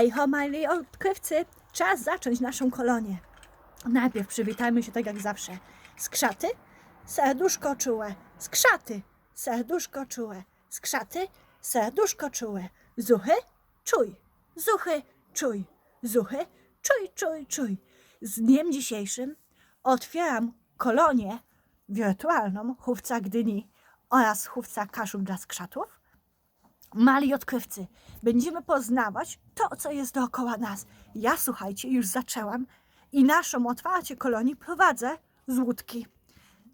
Hej ho, mali odkrywcy! Czas zacząć naszą kolonię. Najpierw przywitajmy się tak jak zawsze. Skrzaty, serduszko czułe. Skrzaty, serduszko czułe. Skrzaty, serduszko czułe. Zuchy, czuj. Zuchy, czuj. Zuchy, czuj, czuj, czuj. Z dniem dzisiejszym otwieram kolonię wirtualną chówca Gdyni oraz chówca Kaszub dla skrzatów mali odkrywcy. Będziemy poznawać to, co jest dookoła nas. Ja, słuchajcie, już zaczęłam i naszą otwarcie kolonii prowadzę z łódki.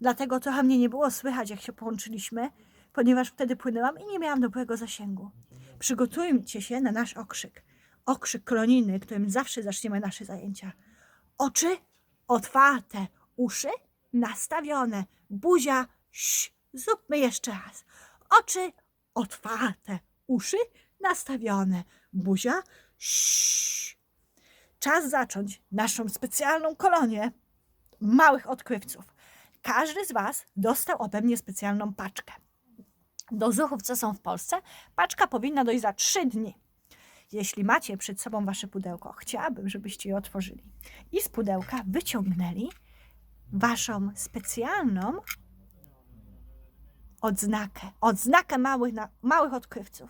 Dlatego trochę mnie nie było słychać, jak się połączyliśmy, ponieważ wtedy płynęłam i nie miałam dobrego zasięgu. Przygotujcie się na nasz okrzyk. Okrzyk kolonijny, którym zawsze zaczniemy nasze zajęcia. Oczy otwarte, uszy nastawione, buzia ś. Zróbmy jeszcze raz. Oczy otwarte, uszy nastawione, buzia ś. Czas zacząć naszą specjalną kolonię małych odkrywców. Każdy z Was dostał ode mnie specjalną paczkę. Do zuchów, co są w Polsce, paczka powinna dojść za 3 dni. Jeśli macie przed sobą Wasze pudełko, chciałabym, żebyście je otworzyli i z pudełka wyciągnęli Waszą specjalną odznakę. Odznakę małych, na, małych odkrywców.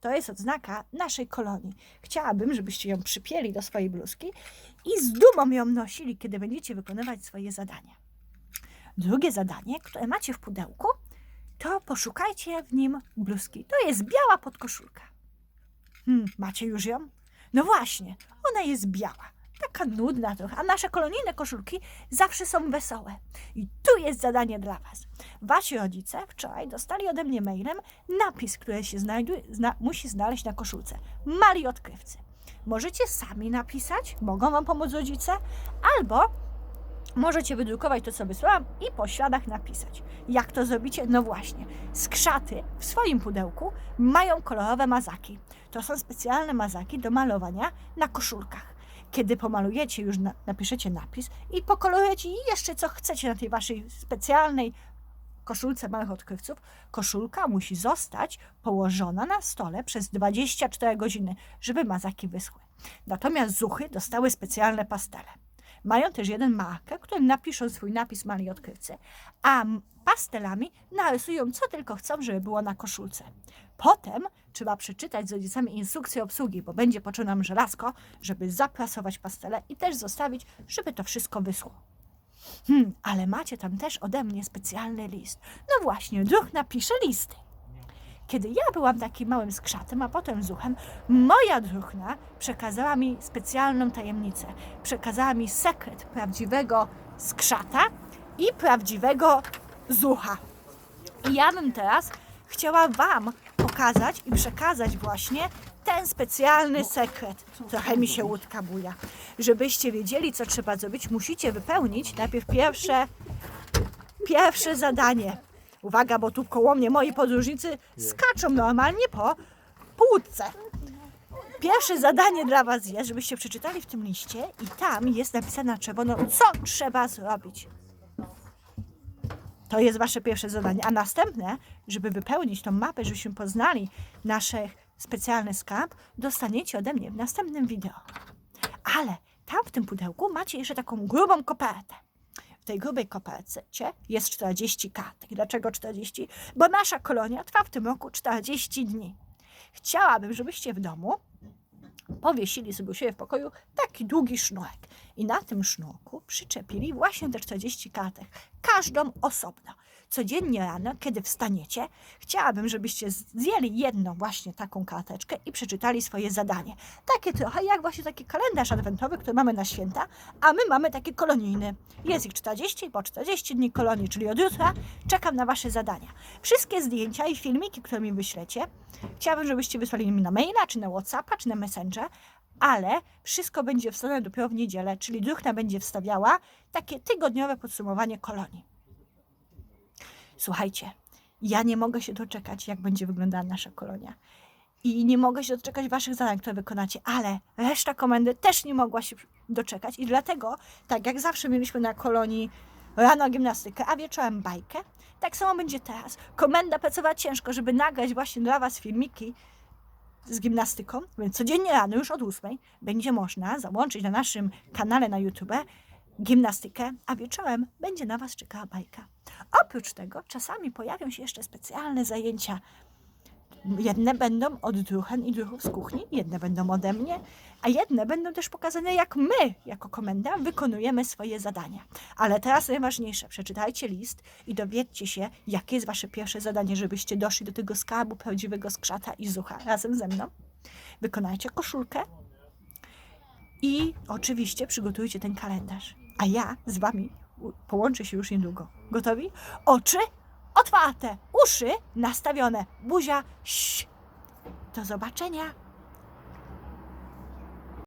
To jest odznaka naszej kolonii. Chciałabym, żebyście ją przypięli do swojej bluzki i z dumą ją nosili, kiedy będziecie wykonywać swoje zadania. Drugie zadanie, które macie w pudełku, to poszukajcie w nim bluzki. To jest biała podkoszulka. Hmm, macie już ją? No właśnie, ona jest biała. Taka nudna trochę, a nasze kolonijne koszulki zawsze są wesołe. I tu jest zadanie dla Was. Wasi rodzice wczoraj dostali ode mnie mailem napis, który się znajduje, zna, musi znaleźć na koszulce. Mali odkrywcy. Możecie sami napisać, mogą Wam pomóc rodzice, albo możecie wydrukować to, co wysłałam i po śladach napisać. Jak to zrobicie? No właśnie. Skrzaty w swoim pudełku mają kolorowe mazaki. To są specjalne mazaki do malowania na koszulkach. Kiedy pomalujecie, już na, napiszecie napis i pokolorujecie jeszcze co chcecie na tej waszej specjalnej koszulce małych odkrywców, koszulka musi zostać położona na stole przez 24 godziny, żeby mazaki wyschły. Natomiast zuchy dostały specjalne pastele. Mają też jeden marker, którym napiszą swój napis mali odkrywcy, a pastelami narysują co tylko chcą, żeby było na koszulce. Potem trzeba przeczytać z rodzicami instrukcję obsługi, bo będzie potrzebne żelazko, żeby zaprasować pastele i też zostawić, żeby to wszystko wyschło. Hmm, ale macie tam też ode mnie specjalny list. No właśnie, druh napisze listy. Kiedy ja byłam takim małym skrzatem, a potem zuchem, moja druhna przekazała mi specjalną tajemnicę. Przekazała mi sekret prawdziwego skrzata i prawdziwego zucha. I ja bym teraz chciała Wam pokazać i przekazać właśnie ten specjalny sekret. Trochę mi się łódka buja. Żebyście wiedzieli, co trzeba zrobić, musicie wypełnić najpierw pierwsze, pierwsze zadanie. Uwaga, bo tu koło mnie moi podróżnicy skaczą normalnie po półce. Pierwsze zadanie dla Was jest, żebyście przeczytali w tym liście i tam jest napisane na czerwono, co trzeba zrobić. To jest Wasze pierwsze zadanie. A następne, żeby wypełnić tą mapę, żebyśmy poznali nasz specjalny skarb, dostaniecie ode mnie w następnym wideo. Ale tam w tym pudełku macie jeszcze taką grubą kopertę. W tej grubej kopercie jest 40 kartek. Dlaczego 40? Bo nasza kolonia trwa w tym roku 40 dni. Chciałabym, żebyście w domu powiesili sobie u siebie w pokoju taki długi sznurek. I na tym sznurku przyczepili właśnie te 40 kartek, każdą osobno. Codziennie rano, kiedy wstaniecie, chciałabym, żebyście zjęli jedną właśnie taką karteczkę i przeczytali swoje zadanie. Takie trochę jak właśnie taki kalendarz adwentowy, który mamy na święta, a my mamy taki kolonijny. Jest ich 40, po 40 dni kolonii, czyli od jutra czekam na Wasze zadania. Wszystkie zdjęcia i filmiki, które mi wyślecie, chciałabym, żebyście wysłali mi na maila, czy na Whatsappa, czy na Messenger, ale wszystko będzie wstawione dopiero w niedzielę, czyli druhna będzie wstawiała takie tygodniowe podsumowanie kolonii. Słuchajcie, ja nie mogę się doczekać, jak będzie wyglądała nasza kolonia. I nie mogę się doczekać waszych zadań, które wykonacie, ale reszta komendy też nie mogła się doczekać i dlatego, tak jak zawsze mieliśmy na kolonii rano gimnastykę, a wieczorem bajkę, tak samo będzie teraz. Komenda pracowała ciężko, żeby nagrać właśnie dla was filmiki z gimnastyką, więc codziennie rano już od 8 będzie można załączyć na naszym kanale na YouTube gimnastykę, a wieczorem będzie na Was czekała bajka. Oprócz tego czasami pojawią się jeszcze specjalne zajęcia. Jedne będą od druhen i druhów z kuchni, jedne będą ode mnie, a jedne będą też pokazane, jak my, jako komenda, wykonujemy swoje zadania. Ale teraz najważniejsze, przeczytajcie list i dowiedzcie się, jakie jest Wasze pierwsze zadanie, żebyście doszli do tego skarbu prawdziwego skrzata i zucha razem ze mną. Wykonajcie koszulkę i oczywiście przygotujcie ten kalendarz. A ja z Wami połączę się już niedługo. Gotowi? Oczy otwarte, uszy nastawione, buzia ś. Do zobaczenia.